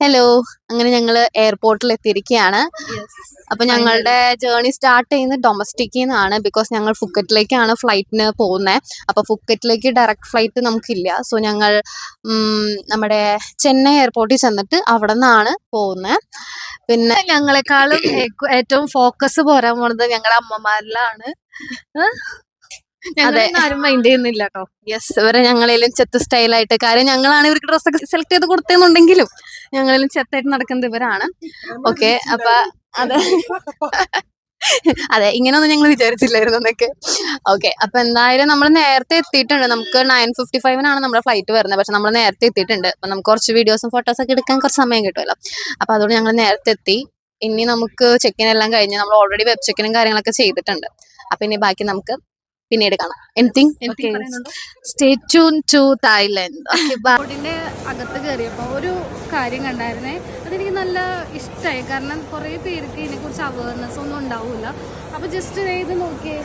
Hello അങ്ങനെ ഞങ്ങൾ എയർപോർട്ടിൽ എത്തിയിരിക്കുകയാണ് അപ്പൊ ഞങ്ങളുടെ ജേർണി സ്റ്റാർട്ട് ചെയ്യുന്നത് ഡൊമസ്റ്റിക്കിൽ നിന്നാണ് ബിക്കോസ് ഞങ്ങൾ ഫുക്കറ്റിലേക്കാണ് ഫ്ലൈറ്റിന് പോകുന്നത് അപ്പൊ ഫുക്കറ്റിലേക്ക് ഡയറക്റ്റ് ഫ്ലൈറ്റ് നമുക്കില്ല. സോ ഞങ്ങൾ നമ്മുടെ ചെന്നൈ എയർപോർട്ടിൽ ചെന്നിട്ട് അവിടെ നിന്നാണ് പോകുന്നത് പിന്നെ ഞങ്ങളെക്കാളും ഏറ്റവും ഫോക്കസ് പോരാൻ പോണത് ഞങ്ങളുടെ അമ്മമാരിലാണ്. അതെ. ആരും മൈൻഡ് ചെയ്യുന്നില്ല കേട്ടോ യെസ് ഇവരെ ഞങ്ങളേലും ചെത്ത് സ്റ്റൈലായിട്ട് കാര്യം ഞങ്ങളാണ് ഇവർക്ക് ഡ്രസ്സൊക്കെ സെലക്ട് ചെയ്ത് കൊടുത്തെന്നുണ്ടെങ്കിലും ഞങ്ങളേലും ചെത്തായിട്ട് നടക്കുന്നത് ഇവരാണ്. ഓക്കെ അപ്പൊ അതെ. അതെ ഇങ്ങനെയൊന്നും ഞങ്ങൾ വിചാരിച്ചില്ലായിരുന്നു എന്നൊക്കെ ഓക്കെ അപ്പൊ എന്തായാലും നമ്മൾ നേരത്തെ എത്തിയിട്ടുണ്ട്. നമുക്ക് നയൻ ഫിഫ്റ്റി ഫൈവിനാണ് നമ്മുടെ ഫ്ലൈറ്റ് വരുന്നത്. പക്ഷെ നമ്മൾ നേരത്തെ എത്തിയിട്ടുണ്ട്. അപ്പൊ നമുക്ക് കുറച്ച് വീഡിയോസും ഫോട്ടോസ് ഒക്കെ എടുക്കാൻ കുറച്ച് സമയം കിട്ടുമല്ലോ. അപ്പൊ അതുകൊണ്ട് ഞങ്ങൾ നേരത്തെ എത്തി. ഇനി നമുക്ക് ചെക്കിൻ എല്ലാം കഴിഞ്ഞ് നമ്മൾ ഓൾറെഡി വെബ് ചെക്കിനും കാര്യങ്ങളൊക്കെ ചെയ്തിട്ടുണ്ട്. അപ്പൊ ഇനി ബാക്കി നമുക്ക് പിന്നീട് കാണാം. Anything stay tune to Thailand അകത്ത് കയറിയപ്പോ ഒരു കാര്യം കണ്ടായിരുന്നേ. അതെനിക്ക് നല്ല ഇഷ്ടമായി കാരണം കുറേ പേർക്ക് ഇതിനെക്കുറിച്ച് അവയർനെസ് ഒന്നും ഉണ്ടാവില്ല അപ്പോൾ ജസ്റ്റ് ഇത് നോക്കിയേ.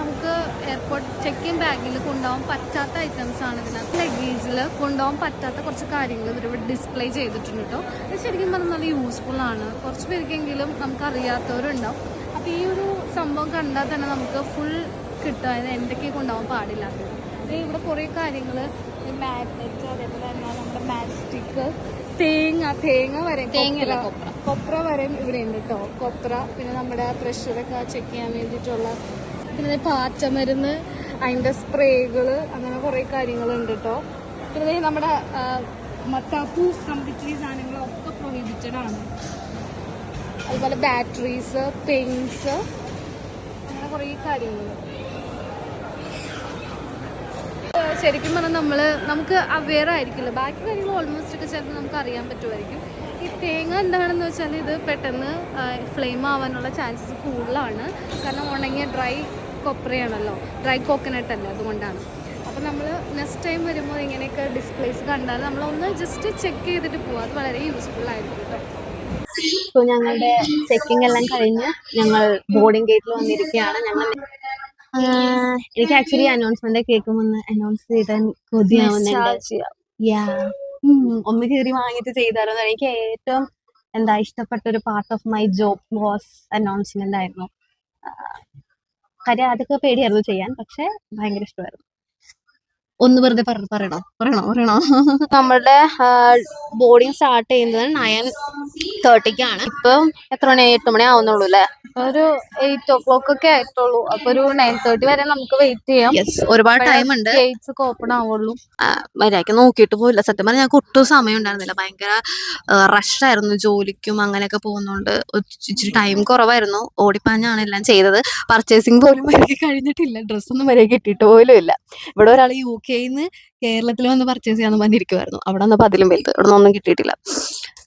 നമുക്ക് എയർപോർട്ട് ചെക്ക് ഇൻ ബാഗിൽ കൊണ്ടുപോകാൻ പറ്റാത്ത ഐറ്റംസ് ആണ് ഇതിനകത്ത്. ലഗേജിൽ കൊണ്ടുപോകാൻ പറ്റാത്ത കുറച്ച് കാര്യങ്ങൾ ഇവരിവിടെ ഡിസ്പ്ലേ ചെയ്തിട്ടുണ്ട് കേട്ടോ ശരിക്കും പറഞ്ഞാൽ നല്ല യൂസ്ഫുൾ ആണ്. കുറച്ച് പേർക്കെങ്കിലും നമുക്ക് അറിയാത്തവരുണ്ടാവും. അപ്പോൾ ഈ ഒരു സംഭവം കണ്ടാൽ തന്നെ നമുക്ക് ഫുൾ കിട്ടും. അതായത് എന്തൊക്കെ കൊണ്ടുപോകാൻ പാടില്ല ഇവിടെ കുറേ കാര്യങ്ങൾ മാഗ്നറ്റ് അതേപോലെ തന്നെ നമ്മുടെ മാസ്റ്റിക് തേങ്ങ തേങ്ങ വരെ തേങ്ങയല്ല, കൊപ്ര. കൊപ്ര വരെ ഇവിടെ ഉണ്ട് കേട്ടോ കൊപ്ര പിന്നെ നമ്മുടെ പ്രഷറൊക്കെ ചെക്ക് ചെയ്യാൻ വേണ്ടിയിട്ടുള്ള പിന്നെ പാറ്റമരുന്ന് അതിന്റെ സ്പ്രേകൾ അങ്ങനെ കുറേ കാര്യങ്ങളുണ്ട് കേട്ടോ പിന്നെ നമ്മുടെ മത്താപ്പൂ കംപ്ലീറ്റ്ലി സാധനങ്ങളൊക്കെ പ്രൊഹിബിറ്റഡ് ആണ്. അതുപോലെ ബാറ്ററീസ് പെയിൻസ് അങ്ങനെ കുറേ കാര്യങ്ങൾ ശരിക്കും പറഞ്ഞാൽ നമ്മൾ നമുക്ക് അവെയർ ആയിരിക്കില്ല. ബാക്കി കാര്യങ്ങൾ ഓൾമോസ്റ്റ് ഒക്കെ ചിലപ്പോൾ നമുക്ക് അറിയാൻ പറ്റുമായിരിക്കും. ഈ തേങ്ങ എന്താണെന്ന് വെച്ചാൽ ഇത് പെട്ടെന്ന് ഫ്ലെയിം ആവാനുള്ള ചാൻസസ് കൂടുതലാണ്. കാരണം ഉണങ്ങിയ ഡ്രൈ കൊപ്രയാണല്ലോ. ഡ്രൈ കോക്കനട്ട് അല്ലേ അതുകൊണ്ടാണ്. അപ്പോൾ നമ്മൾ നെക്സ്റ്റ് ടൈം വരുമ്പോൾ ഇങ്ങനെയൊക്കെ ഡിസ്പ്ലേസ് കണ്ടാൽ നമ്മളൊന്ന് ജസ്റ്റ് ചെക്ക് ചെയ്തിട്ട് പോവാം. അത് വളരെ യൂസ്ഫുൾ ആയിരിക്കും കേട്ടോ ഞങ്ങളുടെ ചെക്കിംഗ് എല്ലാം കഴിഞ്ഞ് ഞങ്ങൾ ബോർഡിംഗ് ഗേറ്റിൽ വന്നിരിക്കുകയാണ്. ഞങ്ങൾ എനിക്ക് ആക്ച്വലി അനൗൺസ്മെന്റ് കേൾക്കുമെന്ന് അനൗൺസ് ചെയ്താൽ കൊതിയാവുന്നുണ്ട്. യാ. ഒന്ന് കയറി വാങ്ങിയിട്ട് ചെയ്താലോ എനിക്ക് ഏറ്റവും എന്താ ഇഷ്ടപ്പെട്ട ഒരു part of my job was announcement ആയിരുന്നു. കാര്യം അതൊക്കെ പേടിയായിരുന്നു ചെയ്യാൻ. പക്ഷെ ഭയങ്കര ഇഷ്ടമായിരുന്നു. ഒന്ന് വെറുതെ പറയണോ? പറയണോ? പറയണോ? നമ്മളുടെ ബോർഡിങ് സ്റ്റാർട്ട് ചെയ്യുന്നത് നയൻ തേർട്ടിക്കാണ് ഇപ്പം എത്ര മണി? എട്ട് മണി ആവുന്നുള്ളൂ അല്ലേ ഒരു എയ്റ്റ് ഓ ക്ലോക്ക് ഒക്കെ ആയിട്ടുള്ളൂ. അപ്പൊ ഒരു നയൻ തേർട്ടി വരെ നമുക്ക് വെയിറ്റ് ചെയ്യാം. യെസ് ഒരുപാട് ടൈം ഉണ്ട്. ഗേറ്റ്സ് ഒക്കെ ഓപ്പൺ ആവുള്ളൂ. മര്യാദയ്ക്ക് നോക്കിയിട്ട് പോയില്ല സത്യം പറഞ്ഞാൽ ഞങ്ങൾക്ക് ഒട്ടും സമയം ഉണ്ടായിരുന്നില്ല. ഭയങ്കര റഷായിരുന്നു ജോലിക്കും അങ്ങനെയൊക്കെ പോകുന്നോണ്ട്. ഇച്ചിരി ടൈം കുറവായിരുന്നു. ഓടിപ്പാഞ്ഞാണ് എല്ലാം ചെയ്തത്. പർച്ചേസിങ് പോലും മര്യാദയ്ക്ക് കഴിഞ്ഞിട്ടില്ല. ഡ്രസ്സൊന്നും മര്യാദയ്ക്ക് കിട്ടിയിട്ട് പോലും ഇല്ല. ഇവിടെ ഒരാൾ യു കെന്ന് കേരളത്തിൽ വന്ന് പർച്ചേസ് ചെയ്യാന്ന് പറഞ്ഞിരിക്കുമായിരുന്നു അവിടെ വന്നപ്പോൾ അതിലും വലുത്. അവിടെ നിന്നൊന്നും കിട്ടിയിട്ടില്ല.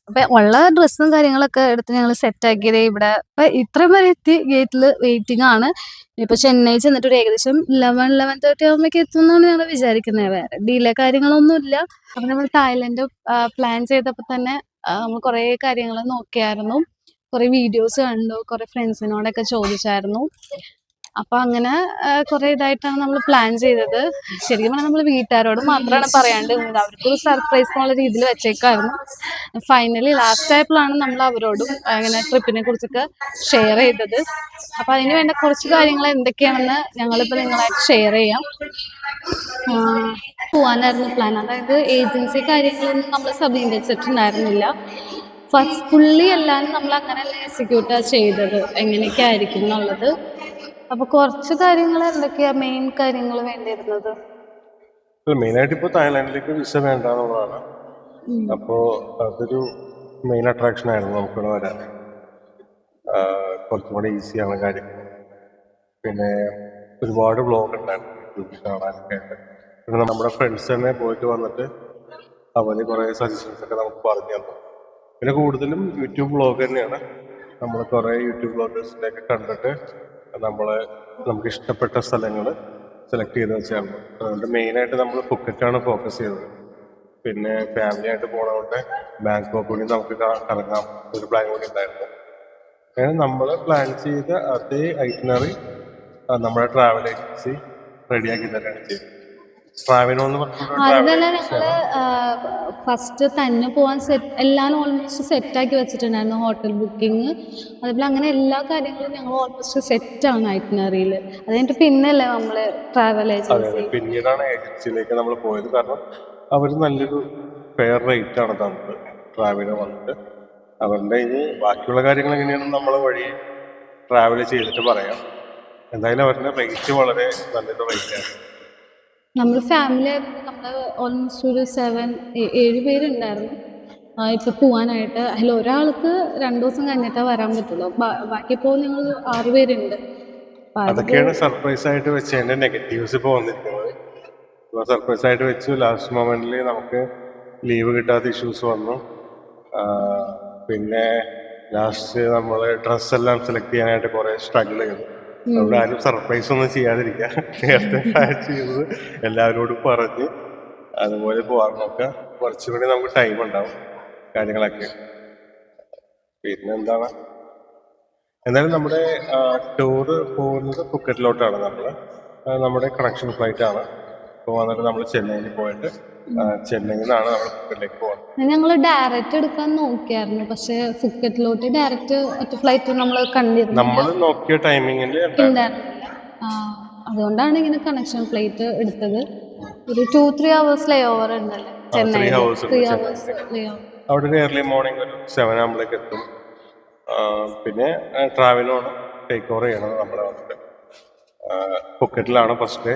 അപ്പൊ ഉള്ള ഡ്രസ്സും കാര്യങ്ങളൊക്കെ എടുത്ത് ഞങ്ങൾ സെറ്റ് ആക്കിയത് ഇവിടെ. ഇപ്പൊ ഇത്രയും വരെ എത്തി ഗേറ്റിൽ വെയിറ്റിംഗ് ആണ്. ഇപ്പൊ ചെന്നൈ ചെന്നിട്ട് ഒരു ഏകദേശം ലെവൻ ലെവൻ തേർട്ടി ആകുമ്പോഴേക്ക് എത്തുമെന്നാണ് ഞങ്ങൾ വിചാരിക്കുന്നത്. വേറെ ഡിലേ കാര്യങ്ങളൊന്നും ഇല്ല. അപ്പൊ നമ്മൾ തായ്ലൻഡ് പ്ലാൻ ചെയ്തപ്പോൾ തന്നെ നമ്മൾ കുറെ കാര്യങ്ങൾ നോക്കിയായിരുന്നു. കുറെ വീഡിയോസ് കണ്ടു. കുറെ ഫ്രണ്ട്സിനോടൊക്കെ ചോദിച്ചായിരുന്നു. അപ്പൊ അങ്ങനെ കുറെ ഇതായിട്ടാണ് നമ്മൾ പ്ലാൻ ചെയ്തത്. ശരിക്കും പറഞ്ഞാൽ നമ്മൾ വീട്ടുകാരോട് മാത്രമാണ് പറയാണ്ട്. അവർക്കൊരു സർപ്രൈസ് എന്നുള്ള രീതിയിൽ വെച്ചേക്കായിരുന്നു. ഫൈനലി ലാസ്റ്റ് ആയപ്പോഴാണ് നമ്മൾ അവരോടും അങ്ങനെ ട്രിപ്പിനെ കുറിച്ചൊക്കെ ഷെയർ ചെയ്തത്. അപ്പൊ അതിന് വേണ്ട കുറച്ച് കാര്യങ്ങൾ എന്തൊക്കെയാണെന്ന് ഞങ്ങളിപ്പോ നിങ്ങളായിട്ട് ഷെയർ ചെയ്യാം. പോവാനായിരുന്നു പ്ലാൻ അതായത് ഏജൻസി കാര്യങ്ങളൊന്നും നമ്മൾ സമീപിച്ചിട്ടുണ്ടായിരുന്നില്ല ഫസ്റ്റ് ഫുള്ളി അല്ലാതെ നമ്മൾ അങ്ങനെ എക്സിക്യൂട്ടാ ചെയ്തത്? എങ്ങനെയൊക്കെ ആയിരിക്കും എന്നുള്ളത്. അപ്പൊ കുറച്ച് കാര്യങ്ങൾ എന്തൊക്കെയാ മെയിൻ കാര്യങ്ങൾ വേണ്ടിയിരുന്നത്? മെയിനായിട്ട് ഇപ്പോൾ തായ്ലാൻഡിലേക്ക് വിസ വേണ്ട എന്നുള്ളതാണ്. അപ്പോൾ അതൊരു മെയിൻ അട്രാക്ഷൻ ആയിരുന്നു നമുക്കിവിടെ വരാൻ. കുറച്ചും കൂടെ ഈസിയാണ് കാര്യം. പിന്നെ ഒരുപാട് ബ്ലോഗ് ഉണ്ടായിരുന്നു യൂട്യൂബിൽ കാണാനൊക്കെ പിന്നെ നമ്മുടെ ഫ്രണ്ട്സ് തന്നെ പോയിട്ട് വന്നിട്ട് അവർ കുറേ സജഷൻസ് ഒക്കെ നമുക്ക് പറഞ്ഞു തന്നു. പിന്നെ കൂടുതലും യൂട്യൂബ് ബ്ലോഗ് തന്നെയാണ്. നമ്മൾ കുറേ യൂട്യൂബ് ബ്ലോഗേഴ്സിന്റെ ഒക്കെ കണ്ടിട്ട് നമ്മൾ നമുക്ക് ഇഷ്ടപ്പെട്ട സ്ഥലങ്ങൾ സെലക്ട് ചെയ്ത് വെച്ചാണ്. അതുകൊണ്ട് മെയിനായിട്ട് നമ്മൾ ഫുക്കറ്റാണ് ഫോക്കസ് ചെയ്തത്. പിന്നെ ഫാമിലി ആയിട്ട് പോണതുകൊണ്ട് ബാങ്കോക്ക് കൂടി നമുക്ക് കറങ്ങാം. ഒരു പ്ലാൻ കൂടി ഉണ്ടായിരുന്നു. അങ്ങനെ നമ്മൾ പ്ലാൻ ചെയ്ത അതേ ഐറ്റിനറി നമ്മുടെ ട്രാവൽ ഏജൻസി റെഡിയാക്കി തരാണ് ചെയ്തത്. ട്രാവിനോ തന്നെ ഞങ്ങൾ ഫസ്റ്റ് തന്നെ പോവാൻ സെറ്റ് എല്ലാം ഓൾമോസ്റ്റ് സെറ്റ് ആക്കി വെച്ചിട്ടുണ്ടായിരുന്നു ഹോട്ടൽ ബുക്കിംഗ് അതേപോലെ അങ്ങനെ എല്ലാ കാര്യങ്ങളും ഞങ്ങൾ ഓൾമോസ്റ്റ് സെറ്റ് ആണ് ഐറ്റിനറിയിൽ അത് കഴിഞ്ഞിട്ട് പിന്നല്ലേ നമ്മൾ ട്രാവൽ ഏജൻസി അതെ. പിന്നീടാണ് ഏജൻസിയിലേക്ക് നമ്മൾ പോയത്. കാരണം അവർ നല്ലൊരു ഫെയർ റേറ്റ് ആണ് തന്നത് ട്രാവലിന് വന്നിട്ട്. അവരുടെ ഇനി ബാക്കിയുള്ള കാര്യങ്ങൾ എങ്ങനെയാണെന്ന് നമ്മൾ വഴി ട്രാവൽ ചെയ്തിട്ട് പറയാം. എന്തായാലും അവരുടെ റേറ്റ് വളരെ നല്ലൊരു റേറ്റാണ് നമ്മൾ ഫാമിലി ആയിരുന്നു നമ്മൾ ഓൾമോസ്റ്റ് ഒരു സെവൻ ഏഴ് പേരുണ്ടായിരുന്നു. ആ, ഇപ്പൊ പോവാനായിട്ട്. അതിൽ ഒരാൾക്ക് രണ്ട് ദിവസം കഴിഞ്ഞിട്ടേ വരാൻ പറ്റുള്ളൂ. ബാക്കി ഇപ്പോൾ ഞങ്ങൾ ആറ് പേരുണ്ട്. അതൊക്കെയാണ് സർപ്രൈസ് ആയിട്ട് വെച്ചതിന്റെ നെഗറ്റീവ്സ് ഇപ്പോൾ വന്നിരിക്കുന്നത്. സർപ്രൈസ് ആയിട്ട് വെച്ചു. ലാസ്റ്റ് മൊമെന്റിൽ നമുക്ക് ലീവ് കിട്ടാത്ത ഇഷ്യൂസ് വന്നു. പിന്നെ ലാസ്റ്റ് നമ്മൾ ഡ്രസ് എല്ലാം സെലക്ട് ചെയ്യാനായിട്ട് കുറെ സ്ട്രഗിൾ ചെയ്തു. അവിടെ ആരും സർപ്രൈസ് ഒന്നും ചെയ്യാതിരിക്കുക നേരത്തെ പ്ലാൻ എല്ലാവരോടും പറഞ്ഞ് അതുപോലെ പോകാൻ നോക്കുക കുറച്ചും കൂടി നമുക്ക് ടൈം ഉണ്ടാവും കാര്യങ്ങളൊക്കെ. പിന്നെ എന്താണ് എന്നാലും നമ്മുടെ ടൂറ് പോകുന്നത് ഫുക്കറ്റിലോട്ടാണ് നമ്മൾ നമ്മുടെ കണക്ഷൻ ഫ്ലൈറ്റ് ആണ്. വന്നിട്ട് നമ്മൾ ചെന്നൈയിൽ പോയിട്ട് ചെന്നൈയിൽ നിന്നാണ് നമ്മൾ ഫുക്കറ്റിലേക്ക് പോകുന്നത് ഞങ്ങൾ ഡയറക്റ്റ് എടുക്കാൻ നോക്കിയായിരുന്നു. പക്ഷെ ഫുക്കറ്റിലോട്ട് ഡയറക്റ്റ് ഒറ്റ ഫ്ലൈറ്റ് നമ്മൾ കണ്ടിരുന്നു നമ്മൾ നോക്കിയ ടൈമിങ്ങിൽ അതുകൊണ്ടാണ് ഇങ്ങനെ കണക്ഷൻ ഫ്ലൈറ്റ് എടുത്തത്. ഒരു two three hours layover ഉണ്ടല്ലോ Chennai three. Hours layover അവിടെ ഒരു ഏർലി മോർണിംഗ് ഒരു സെവൻ ആകുമ്പോഴേക്ക് എത്തും. പിന്നെ ട്രാവലോണ് ടേക്ക് ഓവർ ചെയ്യണത് നമ്മളെ വന്നിട്ട്. പൊക്കറ്റിലാണ് first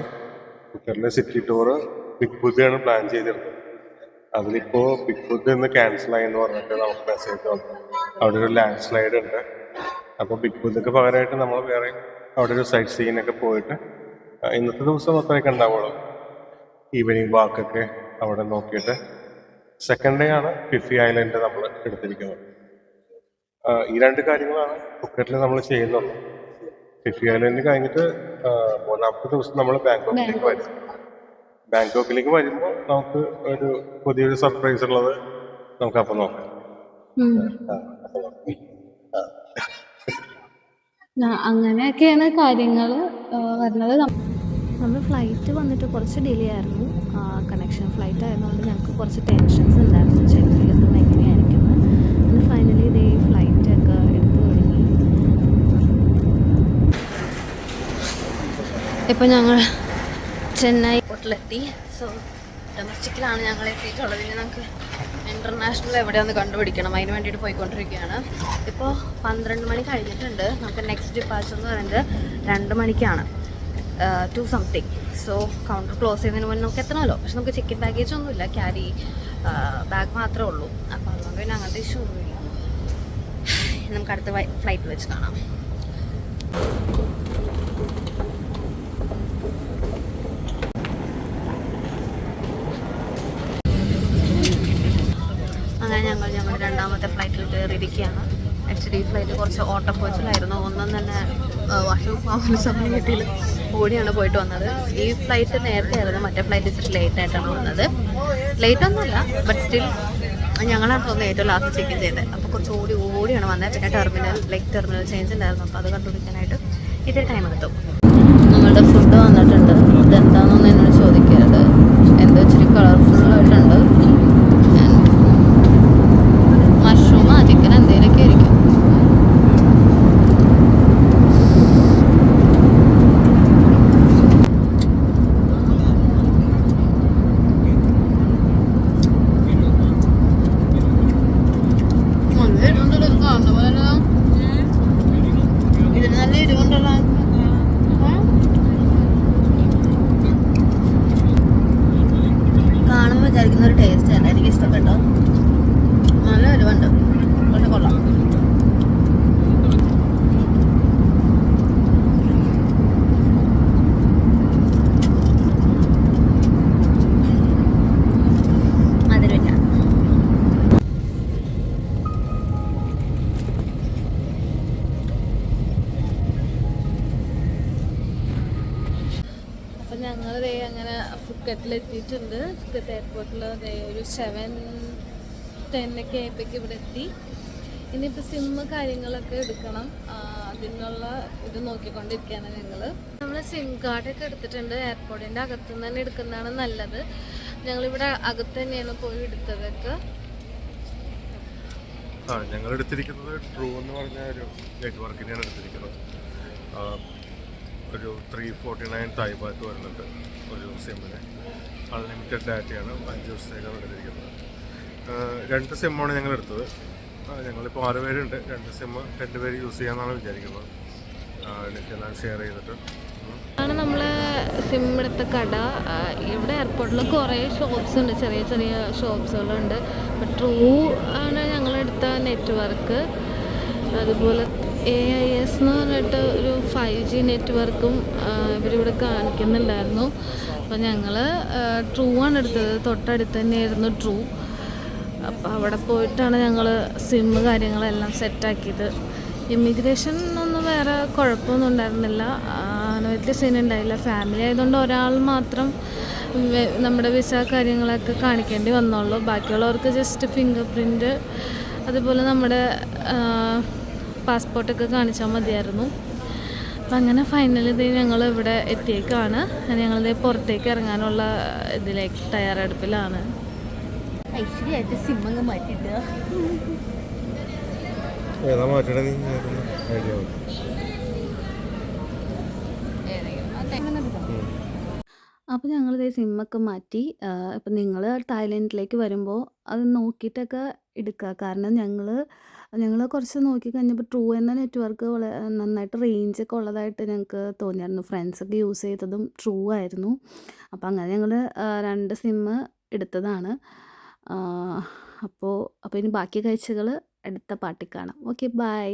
day city tour big ബുദ്ധിയാണ് പ്ലാൻ ചെയ്തിരുന്നത്. അതിലിപ്പോൾ ബിഗ് ബുദ്ധി ഇന്ന് ക്യാൻസൽ ആയി എന്ന് പറഞ്ഞിട്ട് നമുക്ക് മെസ്സേജ് വന്നു. അവിടെ ഒരു ലാൻഡ് സ്ലൈഡ് ഉണ്ട് അപ്പോൾ ബിഗ് ബുദ്ധിക്ക് പകരമായിട്ട് നമ്മൾ വേറെ അവിടെ ഒരു സൈറ്റ് സീനൊക്കെ പോയിട്ട് ഇന്നത്തെ ദിവസം അത്രയൊക്കെ ഉണ്ടാവുള്ളൂ. ഈവനിങ് വാക്കൊക്കെ അവിടെ നോക്കിയിട്ട്. സെക്കൻഡ് ഡേ ആണ് ഫിഫി ഐലൻഡ് നമ്മൾ എടുത്തിരിക്കുന്നത്. ഈ രണ്ട് കാര്യങ്ങളാണ് പുക്കറ്റിൽ നമ്മൾ ചെയ്യുന്നത്. ഫിഫി ഐലൻഡ് കഴിഞ്ഞിട്ട് മൂന്നാമത്തെ ദിവസം നമ്മൾ ബാങ്കോക്കിലേക്ക് വരും ബാങ്കോക്കിലേക്ക് വരുമ്പോൾ നമുക്ക് ഒരു പുതിയൊരു സർപ്രൈസ് ഉള്ളത് നമുക്ക് അപ്പം നോക്കാം. അങ്ങനെയൊക്കെയാണ് കാര്യങ്ങൾ വരുന്നത്. നമ്മൾ ഫ്ലൈറ്റ് വന്നിട്ട് കുറച്ച് ഡിലേ ആയിരുന്നു. കണക്ഷൻ ഫ്ലൈറ്റ് ആയതുകൊണ്ട് ഞങ്ങൾക്ക് കുറച്ച് ടെൻഷൻസ് ഉണ്ടായിരുന്നു. ചെന്നൈയിലെത്തുമ്പോൾ എങ്ങനെയായിരിക്കും പിന്നെ ഫൈനലി ഇതേ ഫ്ലൈറ്റ് ഒക്കെ എടുത്തു തുടങ്ങി ഇപ്പോൾ ഞങ്ങൾ ചെന്നൈ ഹോട്ടലെത്തി സോ ഡൊമസ്റ്റിക്കിലാണ് ഞങ്ങൾ എത്തിയിട്ടുള്ളത്. ഇനി നമുക്ക് ഇന്റർനാഷണൽ എവിടെയൊന്ന് കണ്ടുപിടിക്കണം. അതിന് വേണ്ടിയിട്ട് പോയിക്കൊണ്ടിരിക്കുകയാണ്. ഇപ്പോൾ പന്ത്രണ്ട് മണി കഴിഞ്ഞിട്ടുണ്ട്. നമുക്ക് നെക്സ്റ്റ് ഡിപ്പാച്ചർ എന്ന് പറയുന്നത് രണ്ട് മണിക്കാണ്. Two something so counter close ചെയ്യുന്നതിന് മുന്നേ നമുക്ക് എത്തണമല്ലോ. പക്ഷെ നമുക്ക് ചിക്കൻ ബാഗേജ് ഒന്നുമില്ല. ക്യാരി ബാഗ് മാത്രമേ ഉള്ളൂ. അപ്പോൾ അതുകൊണ്ട് പിന്നെ അങ്ങനത്തെ ഇഷ്യൂ ഒന്നുമില്ല. നമുക്ക് അടുത്ത ഫ്ലൈറ്റ് വെച്ച് കാണാം അങ്ങനെ ഞങ്ങൾ ഞങ്ങളുടെ രണ്ടാമത്തെ ഫ്ലൈറ്റിൽ കയറിയിരിക്കുകയാണ്. ആക്ച്വലി ഈ ഫ്ലൈറ്റ് കുറച്ച് ഓട്ടപ്പോച്ചിലായിരുന്നു ഒന്നും തന്നെ വാഷിംഗ് പോകാൻ സമയം കിട്ടിയില്ല. ഓടിയാണ് പോയിട്ട് വന്നത്. ഈ ഫ്ലൈറ്റ് നേരത്തെ ആയിരുന്നു മറ്റേ ഫ്ലൈറ്റ് ഇച്ചിരി ലേറ്റ് ആയിട്ടാണ് വന്നത്. ലേറ്റ് ഒന്നുമല്ല ബട്ട് സ്റ്റിൽ ഞങ്ങളാണ് തോന്നുന്നത് ഏറ്റവും ലാസ്റ്റ് ചെക്ക് ചെയ്തത്. അപ്പോൾ കുറച്ച് ഓടി ഓടിയാണ് വന്നത് പിന്നെ ടെർമിനൽ ലൈക്ക് ടെർമിനൽ ചേഞ്ച് ഉണ്ടായിരുന്നു. അപ്പോൾ അത് കണ്ടുപിടിക്കാനായിട്ട് ഇത്തിരി ടൈം എടുത്തു. നമ്മളുടെ ഫുഡ് വന്നിട്ടുണ്ട് ഇതെന്താണെന്നൊന്നും എന്നോട് ചോദിക്കരുത് എന്തോ ഇച്ചിരി കളർഫുൾ ആയിട്ടുണ്ട് മഷ്റൂം ആ ചിക്കൻ എന്തെങ്കിലുമൊക്കെ ആയിരിക്കും നല്ല എരിവുണ്ടല്ലോ ഇത് കാണുന്ന പോലെ ഇതിന് നല്ല എരിവുണ്ടല്ലോ കാണുമ്പോൾ വിചാരിക്കുന്ന ഒരു ടേസ്റ്റ് അല്ല എനിക്ക് ഇഷ്ടപ്പെട്ടോ നല്ല എരിവുണ്ട് പക്ഷെ കൊള്ളാം മധുരമില്ല അപ്പം ഞങ്ങൾ ദേ അങ്ങനെ ഫുക്കറ്റിലെത്തിയിട്ടുണ്ട്. ഫുക്കത്ത് എയർപോർട്ടിൽ ഒരു സെവൻ ടെന്നൊക്കെ ആയപ്പോഴേക്ക് ഇവിടെ എത്തി. ഇനിയിപ്പോൾ സിമ്മ് കാര്യങ്ങളൊക്കെ എടുക്കണം. അതിനുള്ള ഇത് നോക്കിക്കൊണ്ടിരിക്കുകയാണ് ഞങ്ങൾ നമ്മൾ സിം കാർഡൊക്കെ എടുത്തിട്ടുണ്ട്. എയർപോർട്ടിന്റെ അകത്തു നിന്ന് തന്നെ എടുക്കുന്നതാണ് നല്ലത്. ഞങ്ങളിവിടെ അകത്ത് തന്നെയാണ് പോയി എടുത്തതൊക്കെ ആ ഞങ്ങൾ എടുത്തിരിക്കുന്നത് ട്രൂ എന്ന് പറഞ്ഞ ഒരു നെറ്റ്വർക്കിനെയാണ് എടുത്തിരിക്കുന്നത്. ഒരു ത്രീ ഫോർട്ടി നയൻ തായ്പാത്ത് വരുന്നുണ്ട് ഒരു സിമ്മിന് അൺലിമിറ്റഡ് ഡാറ്റയാണ് അഞ്ച് ദിവസത്തേക്കാണ് എടുത്തിരിക്കുന്നത്. രണ്ട് സിമ്മാണ് ഞങ്ങൾ എടുത്തത്. ഞങ്ങളിപ്പോൾ ആറ് പേരുണ്ട്. രണ്ട് സിമ്മ് രണ്ട് പേര് യൂസ് ചെയ്യാമെന്നാണ് വിചാരിക്കുന്നത്. എല്ലാം ഷെയർ ചെയ്തിട്ട്. ആണ് നമ്മൾ സിം എടുത്ത കട. ഇവിടെ എയർപോർട്ടിൽ കുറേ ഷോപ്സ് ഉണ്ട്. ചെറിയ ചെറിയ ഷോപ്സുകളുണ്ട് ട്രൂ ആണ് ഞങ്ങളെടുത്ത നെറ്റ്വർക്ക് അതുപോലെ എ ഐ എസ് എന്ന് പറഞ്ഞിട്ട് ഒരു ഫൈവ് ജി നെറ്റ്വർക്കും ഇവരിവിടെ കാണിക്കുന്നുണ്ടായിരുന്നു. അപ്പോൾ ഞങ്ങൾ ട്രൂ ആണ് എടുത്തത്. തൊട്ടടുത്ത് തന്നെയായിരുന്നു ട്രൂ അപ്പോൾ അവിടെ പോയിട്ടാണ് ഞങ്ങൾ സിമ്മ് കാര്യങ്ങളെല്ലാം സെറ്റാക്കിയത് ഇമിഗ്രേഷൻ ഒന്നും വേറെ കുഴപ്പമൊന്നും ഉണ്ടായിരുന്നില്ല. വലിയ സീൻ ഉണ്ടായില്ല. ഫാമിലി ആയതുകൊണ്ട് ഒരാൾ മാത്രം നമ്മുടെ വിസ കാര്യങ്ങളൊക്കെ കാണിക്കേണ്ടി വന്നുള്ളൂ. ബാക്കിയുള്ളവർക്ക് ജസ്റ്റ് ഫിംഗർ പ്രിന്റ് അതുപോലെ നമ്മുടെ പാസ്പോർട്ടൊക്കെ കാണിച്ചാൽ മതിയായിരുന്നു. അപ്പം അങ്ങനെ ഫൈനലി ഇത് ഞങ്ങൾ ഇവിടെ എത്തിയേക്കാണ്. ഞങ്ങളിത് പുറത്തേക്ക് ഇറങ്ങാനുള്ള ഇതിലേക്ക് തയ്യാറെടുപ്പിലാണ്. ഐശ്വര്യമായിട്ട് സിം അങ്ങ് മാറ്റിയിട്ട് ഏതാ മാറ്റണേ ഐഡിയ അപ്പോൾ ഞങ്ങളിതേ സിമ്മൊക്കെ മാറ്റി. ഇപ്പം നിങ്ങൾ തായ്ലൻഡിലേക്ക് വരുമ്പോൾ അത് നോക്കിയിട്ടൊക്കെ എടുക്കുക. കാരണം ഞങ്ങൾ ഞങ്ങൾ കുറച്ച് നോക്കി കഴിഞ്ഞപ്പോൾ ട്രൂ എന്ന നെറ്റ്വർക്ക് വളരെ നന്നായിട്ട് റേഞ്ചൊക്കെ ഉള്ളതായിട്ട് ഞങ്ങൾക്ക് തോന്നിയായിരുന്നു. ഫ്രണ്ട്സൊക്കെ യൂസ് ചെയ്തതും ട്രൂ ആയിരുന്നു. അപ്പോൾ അങ്ങനെ ഞങ്ങൾ രണ്ട് സിമ്മ് എടുത്തതാണ്. അപ്പോൾ അപ്പോൾ ഇനി ബാക്കി കാഴ്ചകൾ അടുത്ത പാട്ടിൽ കാണാം. Okay bye